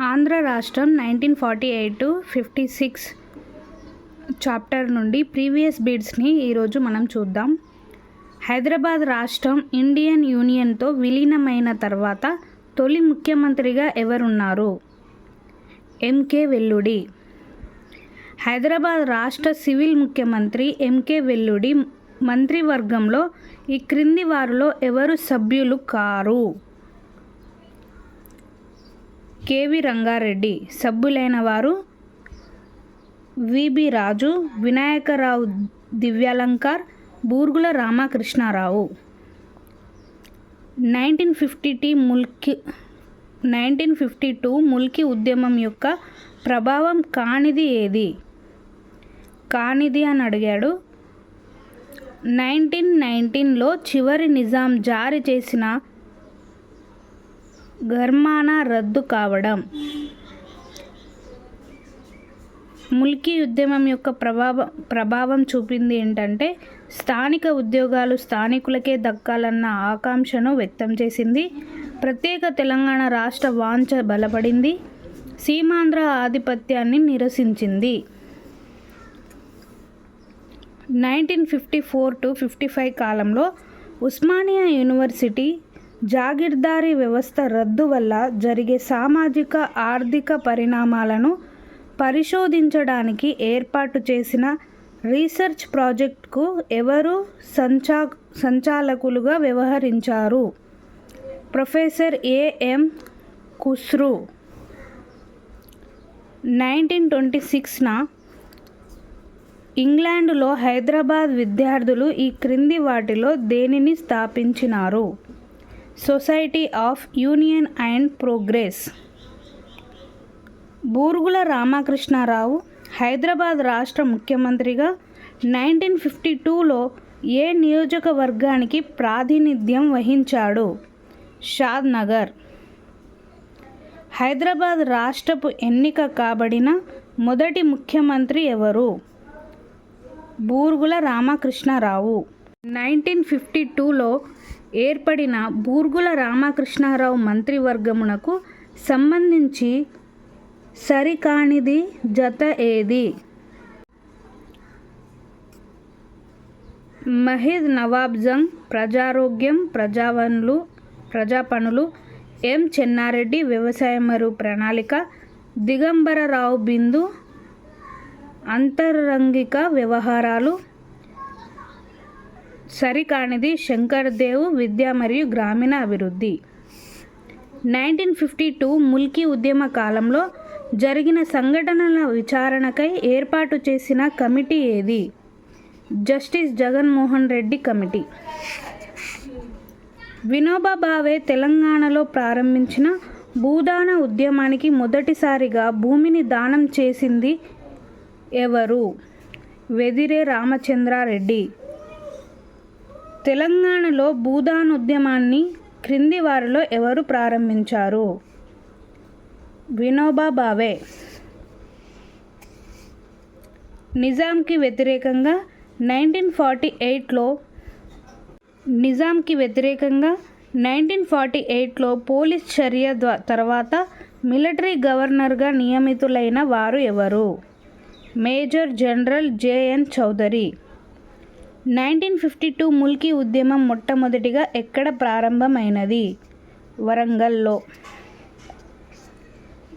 ఆంధ్ర రాష్ట్రం nineteen forty eight to fifty six chapter నుండి previous బిడ్స్ని ఈరోజు మనం చూద్దాం. హైదరాబాద్ రాష్ట్రం ఇండియన్ యూనియన్తో విలీనమైన తర్వాత తొలి ముఖ్యమంత్రిగా ఎవరున్నారు? ఎంకే వెల్లుడి. హైదరాబాద్ రాష్ట్ర సివిల్ ముఖ్యమంత్రి ఎంకే వెల్లుడి మంత్రివర్గంలో ఈ క్రింది వారిలో ఎవరు సభ్యులు కారు? కేవి రంగారెడ్డి సభ్యులైన వారు VB Raju Vinayak Rao Divyalankar Burgula Ramakrishna Rao. Nineteen fifty tea Mulki nineteen fifty two Mulki ఉద్యమం యొక్క ప్రభావం కానిది ఏది? కానిది అని అడిగాడు. నైన్టీన్ నైన్టీన్లో చివరి నిజాం జారీ చేసిన గర్మానా రద్దు కావడం. ముల్కీ ఉద్యమం యొక్క ప్రభావం ప్రభావం చూపింది ఏంటంటే స్థానిక ఉద్యోగాలు స్థానికులకే దక్కాలన్న ఆకాంక్షను వ్యక్తం చేసింది. ప్రత్యేక తెలంగాణ రాష్ట్ర వాంఛ బలపడింది. సీమాంధ్ర ఆధిపత్యాన్ని నిరసించింది. Nineteen fifty four to fifty five కాలంలో ఉస్మానియా యూనివర్సిటీ జాగీర్దారీ వ్యవస్థ రద్దు వల్ల జరిగే సామాజిక ఆర్థిక పరిణామాలను పరిశోధించడానికి ఏర్పాటు చేసిన రీసెర్చ్ ప్రాజెక్ట్కు ఎవరు సంచా సంచాలకులుగా వ్యవహరించారు? Professor AM Khusro nineteen twenty సిక్స్న ఇంగ్లాండ్లో హైదరాబాద్ విద్యార్థులు ఈ క్రింది వాటిలో దేనిని స్థాపించినారు? Society of union and progress. Burugula Ramakrishna Rao Hyderabad రాష్ట్ర ముఖ్యమంత్రిగా నైన్టీన్ ఫిఫ్టీ టూలో ఏ నియోజకవర్గానికి ప్రాతినిధ్యం వహించాడు? షాద్ నగర్. హైదరాబాద్ రాష్ట్రపు ఎన్నిక కాబడిన మొదటి ముఖ్యమంత్రి ఎవరు? బూర్గుల రామకృష్ణారావు. నైన్టీన్ ఫిఫ్టీ టూలో ఏర్పడిన బూర్గుల రామకృష్ణారావు మంత్రివర్గమునకు సంబంధించి సరికానిది జత ఏది? మహిద్ నవాబ్జంగ్ ప్రజారోగ్యం ప్రజావనులు ప్రజాపనులు ఎం చెన్నారెడ్డి వ్యవసాయ మరియు ప్రణాళిక దిగంబరరావు బిందు అంతరంగిక వ్యవహారాలు సరికానిది శంకర్ దేవ్ విద్య మరియు గ్రామీణ అభివృద్ధి. నైన్టీన్ ఫిఫ్టీ టూ ముల్కీ ఉద్యమ కాలంలో జరిగిన సంఘటనల విచారణకై ఏర్పాటు చేసిన కమిటీ ఏది? Justice Jaganmohan Reddy committee. Vinoba Bhave తెలంగాణలో ప్రారంభించిన భూదాన ఉద్యమానికి మొదటిసారిగా భూమిని దానం చేసింది ఎవరు? వెదిరే రామచంద్రారెడ్డి. తెలంగాణలో భూదాన్ ఉద్యమాన్ని క్రింది వారిలో ఎవరు ప్రారంభించారు? వినోబా భావే నిజాంకి వ్యతిరేకంగా నైన్టీన్ ఫార్టీ ఎయిట్లో నిజాంకి వ్యతిరేకంగా నైన్టీన్ ఫార్టీ ఎయిట్లో పోలీస్ చర్య తర్వాత మిలిటరీ గవర్నర్గా నియమితులైన వారు ఎవరు? Major general JN Chaudhuri. Nineteen fifty two Mulki ఉద్యమం మొట్టమొదటిగా ఎక్కడ ప్రారంభమైనది? వరంగల్లో.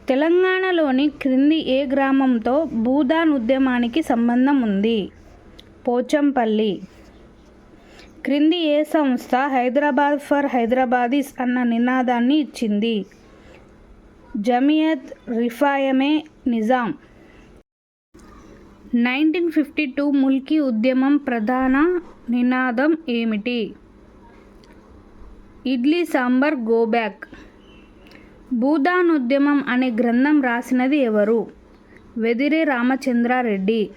తెలంగాణలోని క్రింది ఏ గ్రామంతో భూదాన్ ఉద్యమానికి సంబంధం ఉంది? పోచంపల్లి. క్రింది ఏ సంస్థ హైదరాబాద్ ఫర్ హైదరాబాదీస్ అన్న నినాదాన్ని ఇచ్చింది? Jamiat Rifayame Nizam. Nineteen fifty two Mulki ఉద్యమం ప్రధాన నినాదం ఏమిటి? ఇడ్లీ సాంబార్ గోబ్యాక్ భూదాన్ ఉద్యమం అనే గ్రంథం రాసినది ఎవరు? వెదిరే రామచంద్రారెడ్డి.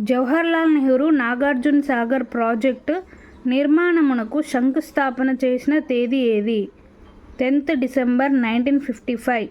జవహర్లాల్ నెహ్రూ నాగార్జున సాగర్ ప్రాజెక్టు నిర్మాణమునకు శంకుస్థాపన చేసిన తేదీ ఏది? Tenth December nineteen fifty five.